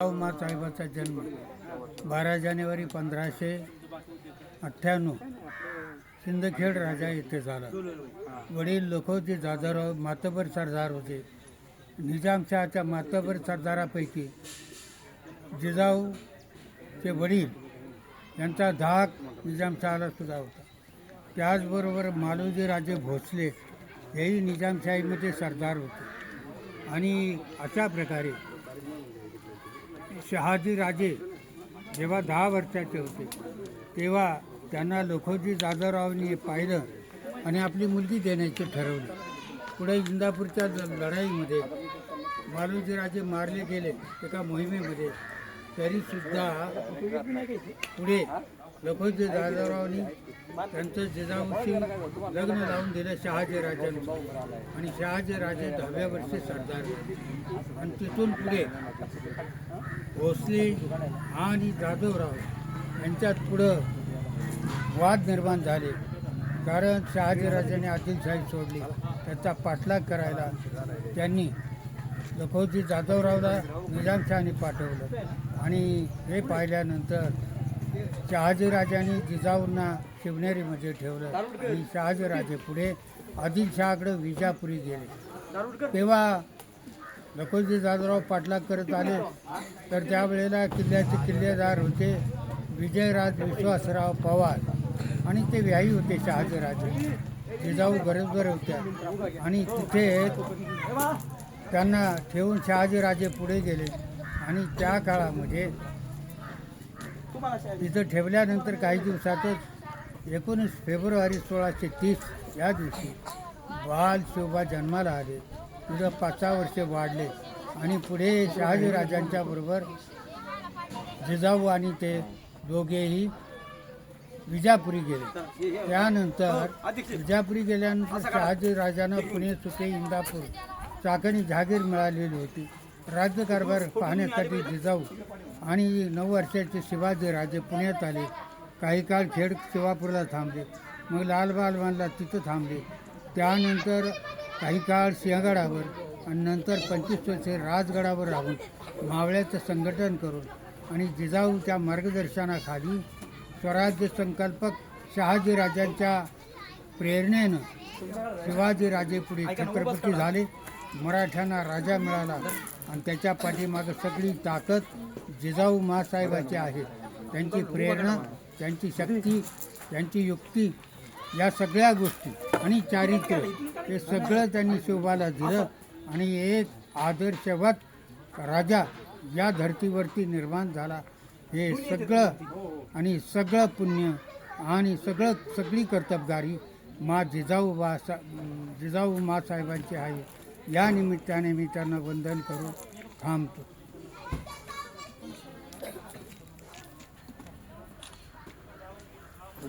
उमा साहेबाचा जन्म बारा जानेवारी पंधराशे अठ्ठ्याण्णव. सिंदखेड राजा येथे झाला. वडील लोखोजी जाधवराव मातबर सरदार होते. निजामशहाच्या मातबर सरदारापैकी जिजाऊचे वडील यांचा धाक निजामशहाला सुद्धा होता. त्याचबरोबर मालोजी राजे भोसले हेही निजामशाहीमध्ये सरदार होते. आणि अशा प्रकारे शहाजी राजे जेव्हा दहा वर्षाचे होते तेव्हा त्यांना लोखोजी जाधवरावांनी पाहिलं आणि आपली मुलगी देण्याचे ठरवले. पुढे इंदापूरच्या लढाईमध्ये बालूजीराजे मारले गेले एका मोहिमेमध्ये तरीसुद्धा पुढे लखोजी जाधवरावांनी त्यांचं जिजाऊशी लग्न लावून दिलं शहाजी राजांनी आणि शहाजी राजे दहाव्या वर्षी सरदार आणि तिथून पुढे भोसले आणि जाधवराव यांच्यात पुढं वाद निर्माण झाले. कारण शहाजीराजांनी आदिलशाही सोडली. त्याचा पाठलाग करायला त्यांनी लखोजी जाधवरावला निजामशहाने पाठवलं. आणि हे पाहिल्यानंतर शहाजीराजांनी जिजाऊंना शिवनेरीमध्ये ठेवलं. आणि शहाजीराजे पुढे आदिलशहाकडे विजापुरी गेले. तेव्हा लखोजी जाधवराव पाठलाग करत आले. तर त्यावेळेला किल्ल्याचे किल्लेदार होते विजयराज विश्वासराव पवार. आणि ते व्याही होते शहाजीराजे. जिजाऊ बरोबर होत्या. आणि तिथे त्यांना ठेवून शहाजीराजे पुढे गेले. आणि त्या काळामध्ये तिथं ठेवल्यानंतर काही दिवसातच एकोणीस फेब्रुवारी सोळाशे तीस या दिवशी बाल शोभा जन्माला आले. तिथं पाच सहा वर्षे वाढले. आणि पुढे शहाजीराजांच्या बरोबर जिजाऊ आणि ते दोघेही विजापुरी गेले. त्यानंतर विजापुरी गेल्यानंतर शहाजीराजांना पुणे सुके इंदापूर चाकणी जहागीर मिळालेली होती. राज्यकारभार पाहण्यासाठी जिजाऊ आणि नऊ वर्षाचे शिवाजी राजे पुण्यात आले. काही काळ खेड शिवापूरला थांबले. मग लालबालवानला तिथं थांबले. त्यानंतर काही काळ सिंहगडावर आणि नंतर पंचवीस वर्षे राजगडावर राहून मावळ्याचं संघटन करून आणि जिजाऊच्या मार्गदर्शनाखाली स्वराज्य संकल्पक शहाजीराजांच्या प्रेरणेनं शिवाजीराजे पुढे छत्रपती झाले. मराठ्यांना राजा मिळाला. आणि त्याच्या पाठीमागं सगळी ताकद जिजाऊ मासाहेबाची आहे. त्यांची प्रेरणा त्यांची शक्ती त्यांची युक्ती या सगळ्या गोष्टी आणि चारित्र्य हे सगळं त्यांनी शिवबाला दिलं आणि एक आदर्शवत राजा या धर्तीवरती निर्माण झाला. हे सगळं आणि सगळं पुण्य आणि सगळं सगळी कर्तबगारी मा जिजाऊ बा जिजाऊ मासाहेबांची आहे. या निमित्ताने मी त्यांना वंदन करून थांबतो.